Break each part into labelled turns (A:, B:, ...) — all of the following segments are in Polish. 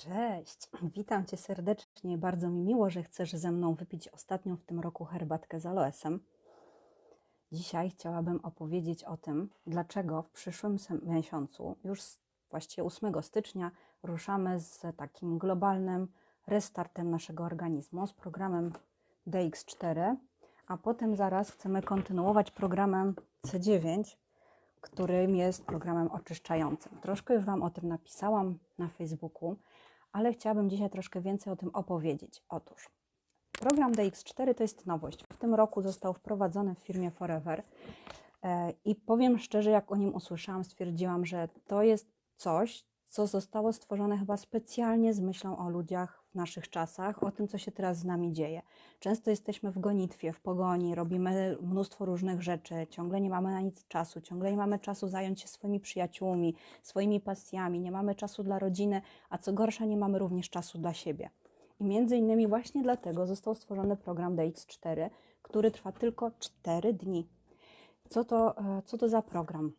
A: Cześć, witam Cię serdecznie. Bardzo mi miło, że chcesz ze mną wypić ostatnią w tym roku herbatkę z aloesem. Dzisiaj chciałabym opowiedzieć o tym, dlaczego w przyszłym miesiącu, już właściwie 8 stycznia, ruszamy z takim globalnym restartem naszego organizmu, z programem DX4, a potem zaraz chcemy kontynuować programem C9, którym jest programem oczyszczającym. Troszkę już Wam o tym napisałam na Facebooku ale chciałabym dzisiaj troszkę więcej o tym opowiedzieć. Otóż program DX4 to jest nowość. W tym roku został wprowadzony w firmie Forever e, i powiem szczerze, jak o nim usłyszałam, stwierdziłam, że to jest coś, co zostało stworzone chyba specjalnie z myślą o ludziach w naszych czasach, o tym, co się teraz z nami dzieje. Często jesteśmy w gonitwie, w pogoni, robimy mnóstwo różnych rzeczy, ciągle nie mamy na nic czasu, ciągle nie mamy czasu zająć się swoimi przyjaciółmi, swoimi pasjami, nie mamy czasu dla rodziny, a co gorsza, nie mamy również czasu dla siebie. I między innymi właśnie dlatego został stworzony program DX4, który trwa tylko 4 dni. Co to, e, co to za program?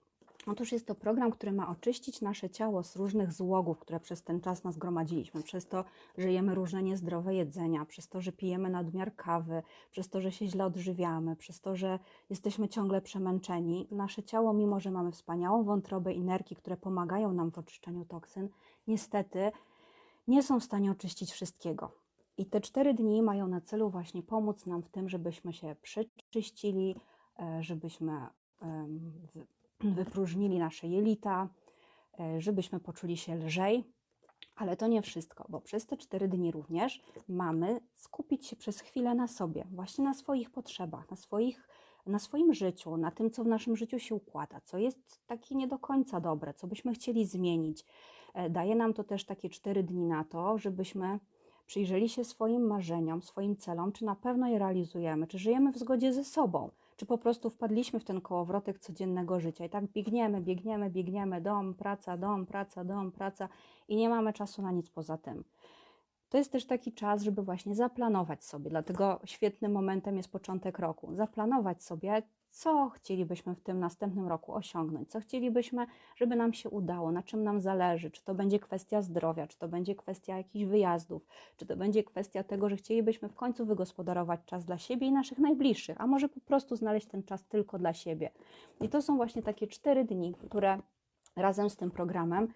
A: Otóż jest to program, który ma oczyścić nasze ciało z różnych złogów, które przez ten czas nas gromadziliśmy, przez to, że jemy różne niezdrowe jedzenia, przez to, że pijemy nadmiar kawy, przez to, że się źle odżywiamy, przez to, że jesteśmy ciągle przemęczeni. Nasze ciało, mimo że mamy wspaniałą wątrobę i nerki, które pomagają nam w oczyszczeniu toksyn, niestety nie są w stanie oczyścić wszystkiego. I te cztery dni mają na celu właśnie pomóc nam w tym, żebyśmy się przeczyścili, e, żebyśmy wypróżnili nasze jelita, e, żebyśmy poczuli się lżej. Ale to nie wszystko, bo przez te cztery dni również mamy skupić się przez chwilę na sobie, właśnie na swoich potrzebach, na, swoich, na swoim życiu, na tym, co w naszym życiu się układa, co jest takie nie do końca dobre, co byśmy chcieli zmienić. E, daje nam to też takie cztery dni na to, żebyśmy przyjrzeli się swoim marzeniom, swoim celom, czy na pewno je realizujemy, czy żyjemy w zgodzie ze sobą, czy po prostu wpadliśmy w ten kołowrotek codziennego życia i tak biegniemy, biegniemy, biegniemy, dom, praca, dom, praca, dom, praca i nie mamy czasu na nic poza tym. To jest też taki czas, żeby właśnie zaplanować sobie, dlatego świetnym momentem jest początek roku. Zaplanować sobie, co chcielibyśmy w tym następnym roku osiągnąć, co chcielibyśmy, żeby nam się udało, na czym nam zależy, czy to będzie kwestia zdrowia, czy to będzie kwestia jakichś wyjazdów, czy to będzie kwestia tego, że chcielibyśmy w końcu wygospodarować czas dla siebie i naszych najbliższych, a może po prostu znaleźć ten czas tylko dla siebie. I to są właśnie takie cztery dni, które razem z tym programem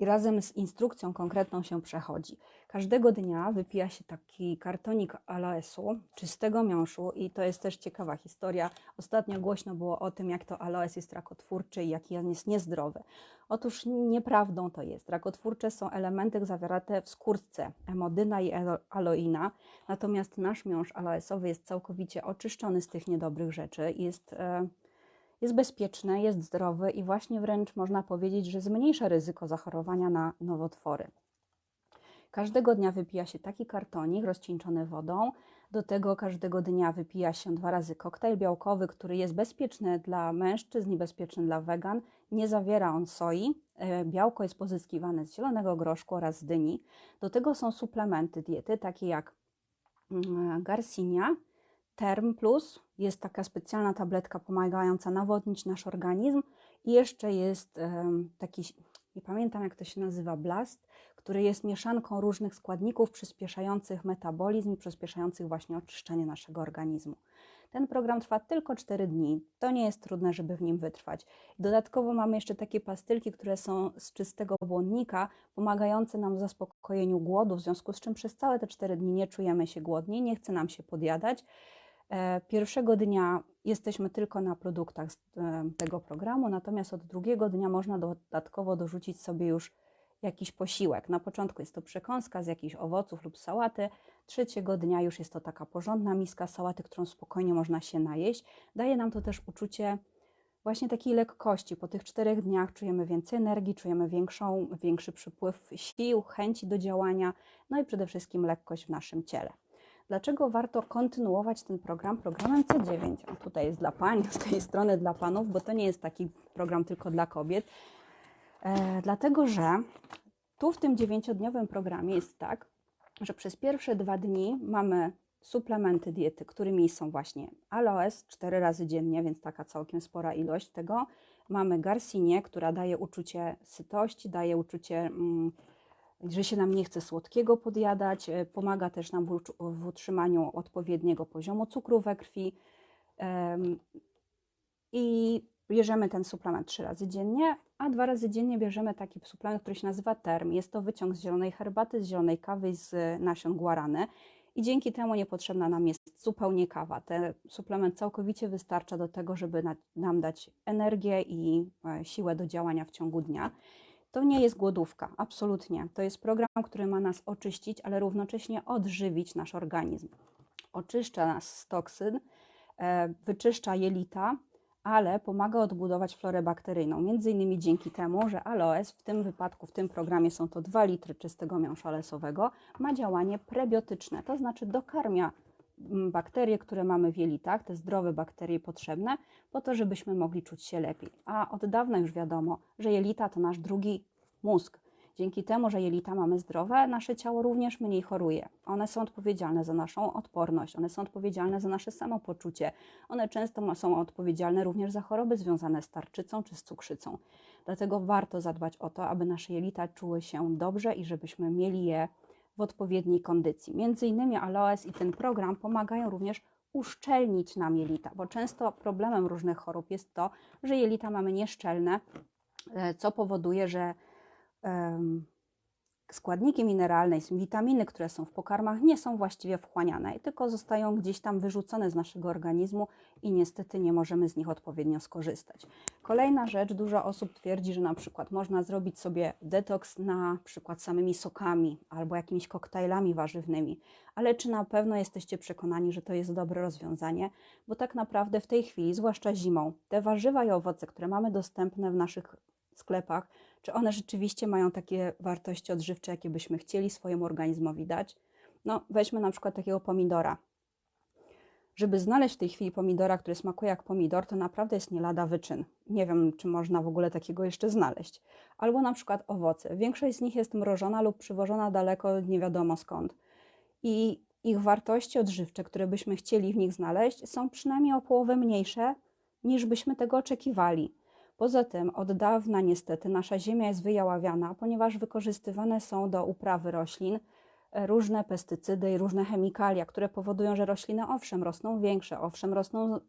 A: i razem z instrukcją konkretną się przechodzi. Każdego dnia wypija się taki kartonik aloesu, czystego miąższu i to jest też ciekawa historia. Ostatnio głośno było o tym, jak to aloes jest rakotwórczy i jaki on jest niezdrowy. Otóż nieprawdą to jest. Rakotwórcze są elementy zawarte w skórce, emodyna i aloina, natomiast nasz miąższ aloesowy jest całkowicie oczyszczony z tych niedobrych rzeczy. Jest... E, jest bezpieczny, jest zdrowy i właśnie wręcz można powiedzieć, że zmniejsza ryzyko zachorowania na nowotwory. Każdego dnia wypija się taki kartonik rozcieńczony wodą. Do tego każdego dnia wypija się dwa razy koktajl białkowy, który jest bezpieczny dla mężczyzn i bezpieczny dla wegan. Nie zawiera on soi. E, białko jest pozyskiwane z zielonego groszku oraz z dyni. Do tego są suplementy diety, takie jak mm, garcinia, Term Plus jest taka specjalna tabletka pomagająca nawodnić nasz organizm i jeszcze jest um, taki, nie pamiętam jak to się nazywa, blast, który jest mieszanką różnych składników przyspieszających metabolizm i przyspieszających właśnie oczyszczenie naszego organizmu. Ten program trwa tylko 4 dni. To nie jest trudne, żeby w nim wytrwać. Dodatkowo mamy jeszcze takie pastylki, które są z czystego błonnika, pomagające nam w zaspokojeniu głodu, w związku z czym przez całe te 4 dni nie czujemy się głodni, nie chce nam się podjadać. E, pierwszego dnia jesteśmy tylko na produktach e, tego programu, natomiast od drugiego dnia można dodatkowo dorzucić sobie już jakiś posiłek. Na początku jest to przekąska z jakichś owoców lub sałaty, trzeciego dnia już jest to taka porządna miska sałaty, którą spokojnie można się najeść. Daje nam to też uczucie właśnie takiej lekkości. Po tych czterech dniach czujemy więcej energii, czujemy większą, większy przypływ sił, chęci do działania, no i przede wszystkim lekkość w naszym ciele. Dlaczego warto kontynuować ten program programem C9? On tutaj jest dla pań, z tej strony dla panów, bo to nie jest taki program tylko dla kobiet. E, dlatego, że tu w tym dziewięciodniowym programie jest tak, że przez pierwsze dwa dni mamy suplementy diety, którymi są właśnie aloes cztery razy dziennie, więc taka całkiem spora ilość tego. Mamy garcinię, która daje uczucie sytości, daje uczucie mm, że się nam nie chce słodkiego podjadać, e, pomaga też nam w, utrzymaniu odpowiedniego poziomu cukru we krwi. I bierzemy ten suplement trzy razy dziennie, a dwa razy dziennie bierzemy taki suplement, który się nazywa term. Jest to wyciąg z zielonej herbaty, z zielonej kawy z nasion guarany i dzięki temu niepotrzebna nam jest zupełnie kawa. Ten suplement całkowicie wystarcza do tego, żeby nam dać energię i e, siłę do działania w ciągu dnia. To nie jest głodówka, absolutnie. To jest program, który ma nas oczyścić, ale równocześnie odżywić nasz organizm. Oczyszcza nas z toksyn, e, wyczyszcza jelita, ale pomaga odbudować florę bakteryjną. Między innymi dzięki temu, że aloes, w tym wypadku, w tym programie są to 2 litry czystego miąższa lesowego, ma działanie prebiotyczne, to znaczy dokarmia bakterie, które mamy w jelitach, te zdrowe bakterie potrzebne, po to, żebyśmy mogli czuć się lepiej. A od dawna już wiadomo, że jelita to nasz drugi mózg. Dzięki temu, że jelita mamy zdrowe, nasze ciało również mniej choruje. One są odpowiedzialne za naszą odporność, one są odpowiedzialne za nasze samopoczucie. One często są odpowiedzialne również za choroby związane z tarczycą czy z cukrzycą. Dlatego warto zadbać o to, aby nasze jelita czuły się dobrze i żebyśmy mieli je w odpowiedniej kondycji. Między innymi aloes i ten program pomagają również uszczelnić nam jelita, bo często problemem różnych chorób jest to, że jelita mamy nieszczelne, e, co powoduje, że składniki mineralne, witaminy, które są w pokarmach, nie są właściwie wchłaniane, tylko zostają gdzieś tam wyrzucone z naszego organizmu i niestety nie możemy z nich odpowiednio skorzystać. Kolejna rzecz, dużo osób twierdzi, że na przykład można zrobić sobie detoks na przykład samymi sokami albo jakimiś koktajlami warzywnymi, ale czy na pewno jesteście przekonani, że to jest dobre rozwiązanie? Bo tak naprawdę w tej chwili, zwłaszcza zimą, te warzywa i owoce, które mamy dostępne w naszych sklepach, czy one rzeczywiście mają takie wartości odżywcze, jakie byśmy chcieli swojemu organizmowi dać. No, weźmy na przykład takiego pomidora. Żeby znaleźć w tej chwili pomidora, który smakuje jak pomidor, to naprawdę jest nie lada wyczyn. Nie wiem, czy można w ogóle takiego jeszcze znaleźć. Albo na przykład owoce. Większość z nich jest mrożona lub przywożona daleko, nie wiadomo skąd. I ich wartości odżywcze, które byśmy chcieli w nich znaleźć, są przynajmniej o połowę mniejsze, niż byśmy tego oczekiwali. Poza tym od dawna niestety nasza ziemia jest wyjaławiana, ponieważ wykorzystywane są do uprawy roślin e, różne pestycydy i różne chemikalia, które powodują, że rośliny owszem rosną większe, owszem rosną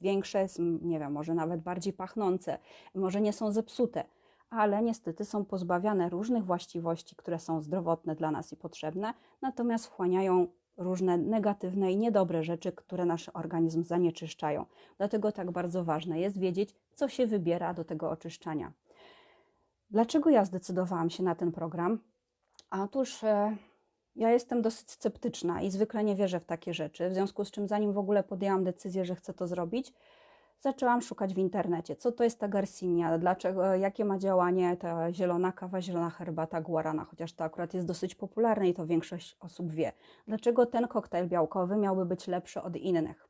A: większe, nie wiem, może nawet bardziej pachnące, może nie są zepsute, ale niestety są pozbawiane różnych właściwości, które są zdrowotne dla nas i potrzebne, natomiast wchłaniają różne negatywne i niedobre rzeczy, które nasz organizm zanieczyszczają. Dlatego tak bardzo ważne jest wiedzieć, co się wybiera do tego oczyszczania. Dlaczego ja zdecydowałam się na ten program? Otóż e, ja jestem dosyć sceptyczna i zwykle nie wierzę w takie rzeczy, w związku z czym zanim w ogóle podjęłam decyzję, że chcę to zrobić, zaczęłam szukać w internecie, co to jest ta Garcinia, dlaczego, jakie ma działanie ta zielona kawa, zielona herbata guarana, chociaż to akurat jest dosyć popularne i to większość osób wie. Dlaczego ten koktajl białkowy miałby być lepszy od innych?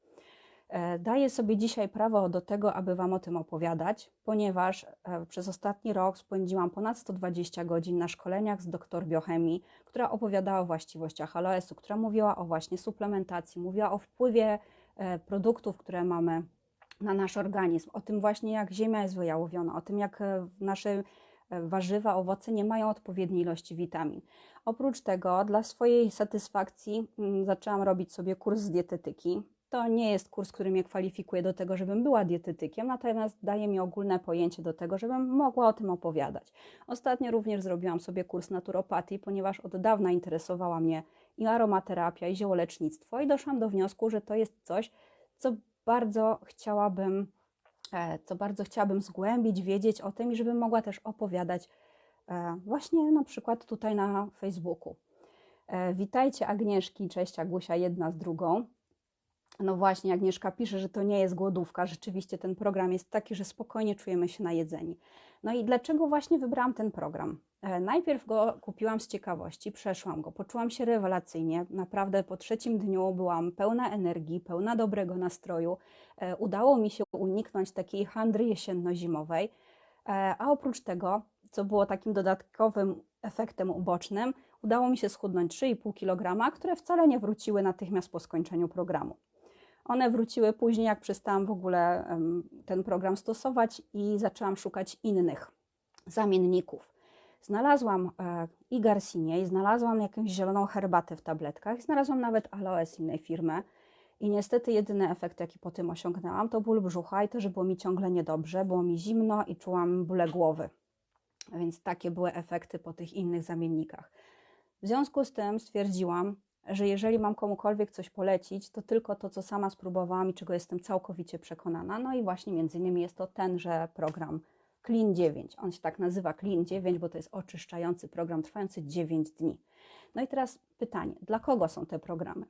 A: E, daję sobie dzisiaj prawo do tego, aby Wam o tym opowiadać, ponieważ e, przez ostatni rok spędziłam ponad 120 godzin na szkoleniach z doktor biochemii, która opowiadała o właściwościach aloesu, która mówiła o właśnie suplementacji, mówiła o wpływie e, produktów, które mamy na nasz organizm, o tym właśnie jak ziemia jest wyjałowiona, o tym jak e, nasze e, warzywa, owoce nie mają odpowiedniej ilości witamin. Oprócz tego, dla swojej satysfakcji mm, zaczęłam robić sobie kurs z dietetyki. To nie jest kurs, który mnie kwalifikuje do tego, żebym była dietetykiem, natomiast daje mi ogólne pojęcie do tego, żebym mogła o tym opowiadać. Ostatnio również zrobiłam sobie kurs naturopatii, ponieważ od dawna interesowała mnie i aromaterapia, i ziołolecznictwo, i doszłam do wniosku, że to jest coś, co bardzo chciałabym, e, co bardzo chciałabym zgłębić, wiedzieć o tym i żebym mogła też opowiadać e, właśnie na przykład tutaj na Facebooku. E, witajcie Agnieszki, cześć Agusia, jedna z drugą. No właśnie, Agnieszka pisze, że to nie jest głodówka. Rzeczywiście ten program jest taki, że spokojnie czujemy się najedzeni. No i dlaczego właśnie wybrałam ten program? E, najpierw go kupiłam z ciekawości, przeszłam go, poczułam się rewelacyjnie. Naprawdę po trzecim dniu byłam pełna energii, pełna dobrego nastroju. E, udało mi się uniknąć takiej handry jesienno-zimowej. E, a oprócz tego, co było takim dodatkowym efektem ubocznym, udało mi się schudnąć 3,5 kg, które wcale nie wróciły natychmiast po skończeniu programu. One wróciły później, jak przestałam w ogóle ten program stosować i zaczęłam szukać innych zamienników. Znalazłam e, i Garcinie, i znalazłam jakąś zieloną herbatę w tabletkach, znalazłam nawet aloe z innej firmy. I niestety jedyny efekt, jaki po tym osiągnęłam, to ból brzucha i to, że było mi ciągle niedobrze, było mi zimno i czułam bóle głowy. Więc takie były efekty po tych innych zamiennikach. W związku z tym stwierdziłam, że jeżeli mam komukolwiek coś polecić, to tylko to, co sama spróbowałam i czego jestem całkowicie przekonana. No i właśnie między innymi jest to tenże program Clean 9. On się tak nazywa Clean 9, bo to jest oczyszczający program trwający 9 dni. No i teraz pytanie, dla kogo są te programy?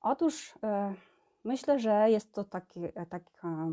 A: Otóż e, myślę, że jest to taki, e, taka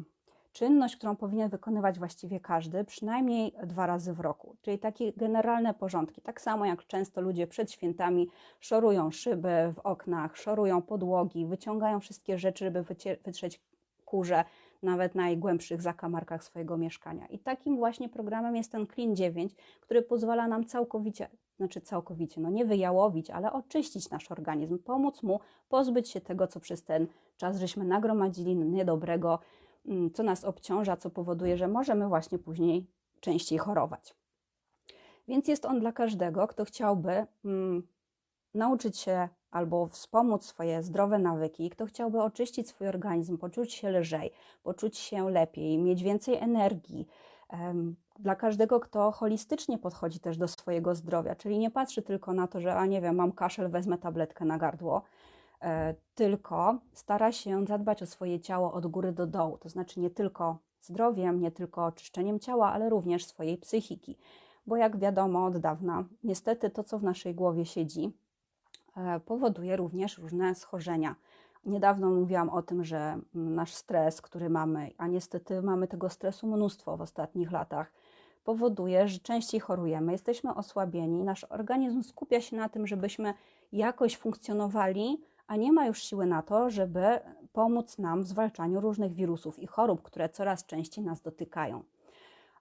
A: czynność, którą powinien wykonywać właściwie każdy, przynajmniej dwa razy w roku, czyli takie generalne porządki. Tak samo jak często ludzie przed świętami szorują szyby w oknach, szorują podłogi, wyciągają wszystkie rzeczy, żeby wytrzeć kurze, nawet najgłębszych zakamarkach swojego mieszkania. I takim właśnie programem jest ten Clean 9, który pozwala nam całkowicie, znaczy całkowicie, no nie wyjałowić, ale oczyścić nasz organizm, pomóc mu pozbyć się tego, co przez ten czas żeśmy nagromadzili niedobrego, mm, co nas obciąża, co powoduje, że możemy właśnie później częściej chorować. Więc jest on dla każdego, kto chciałby mm, nauczyć się albo wspomóc swoje zdrowe nawyki, kto chciałby oczyścić swój organizm, poczuć się lżej, poczuć się lepiej, mieć więcej energii. Dla każdego, kto holistycznie podchodzi też do swojego zdrowia, czyli nie patrzy tylko na to, że, a nie wiem, mam kaszel, wezmę tabletkę na gardło, e, tylko stara się zadbać o swoje ciało od góry do dołu, to znaczy nie tylko zdrowiem, nie tylko oczyszczeniem ciała, ale również swojej psychiki. Bo jak wiadomo od dawna, niestety to, co w naszej głowie siedzi, powoduje również różne schorzenia. Niedawno mówiłam o tym, że nasz stres, który mamy, a niestety mamy tego stresu mnóstwo w ostatnich latach, powoduje, że częściej chorujemy, jesteśmy osłabieni, nasz organizm skupia się na tym, żebyśmy jakoś funkcjonowali, a nie ma już siły na to, żeby pomóc nam w zwalczaniu różnych wirusów i chorób, które coraz częściej nas dotykają.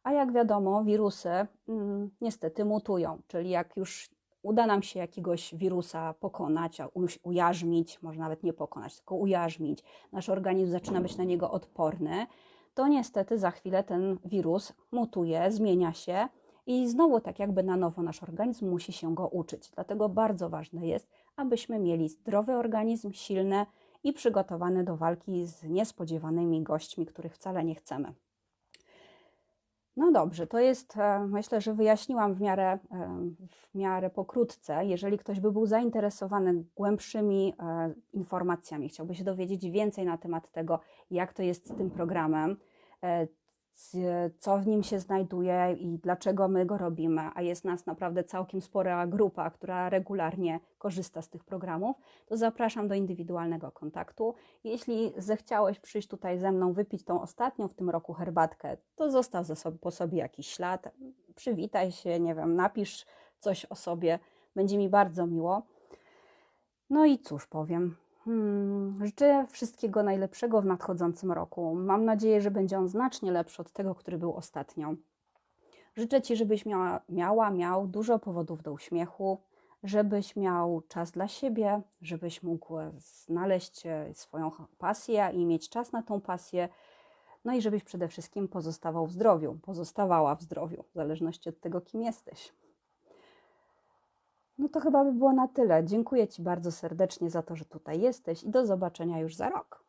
A: A jak wiadomo, wirusy mm, niestety mutują, czyli jak już uda nam się jakiegoś wirusa pokonać, ujarzmić, może nawet nie pokonać, tylko ujarzmić, nasz organizm zaczyna być na niego odporny, to niestety za chwilę ten wirus mutuje, zmienia się i znowu tak jakby na nowo nasz organizm musi się go uczyć. Dlatego bardzo ważne jest, abyśmy mieli zdrowy organizm, silny i przygotowany do walki z niespodziewanymi gośćmi, których wcale nie chcemy. No dobrze, to jest, e, myślę, że wyjaśniłam w miarę, e, w miarę pokrótce. Jeżeli ktoś by był zainteresowany głębszymi e, informacjami, chciałby się dowiedzieć więcej na temat tego, jak to jest z tym programem, co w nim się znajduje i dlaczego my go robimy, a jest nas naprawdę całkiem spora grupa, która regularnie korzysta z tych programów, to zapraszam do indywidualnego kontaktu. Jeśli zechciałeś przyjść tutaj ze mną, wypić tą ostatnią w tym roku herbatkę, to zostaw sobie, po sobie jakiś ślad, przywitaj się, nie wiem, napisz coś o sobie, będzie mi bardzo miło. No i cóż powiem, Hmm, życzę wszystkiego najlepszego w nadchodzącym roku. Mam nadzieję, że będzie on znacznie lepszy od tego, który był ostatnio. Życzę Ci, żebyś miała, miała miał dużo powodów do uśmiechu, żebyś miał czas dla siebie, żebyś mógł znaleźć e, swoją pasję i mieć czas na tą pasję. No i żebyś przede wszystkim pozostawał w zdrowiu, pozostawała w zdrowiu, w zależności od tego, kim jesteś. No to chyba by było na tyle. Dziękuję Ci bardzo serdecznie za to, że tutaj jesteś i do zobaczenia już za rok.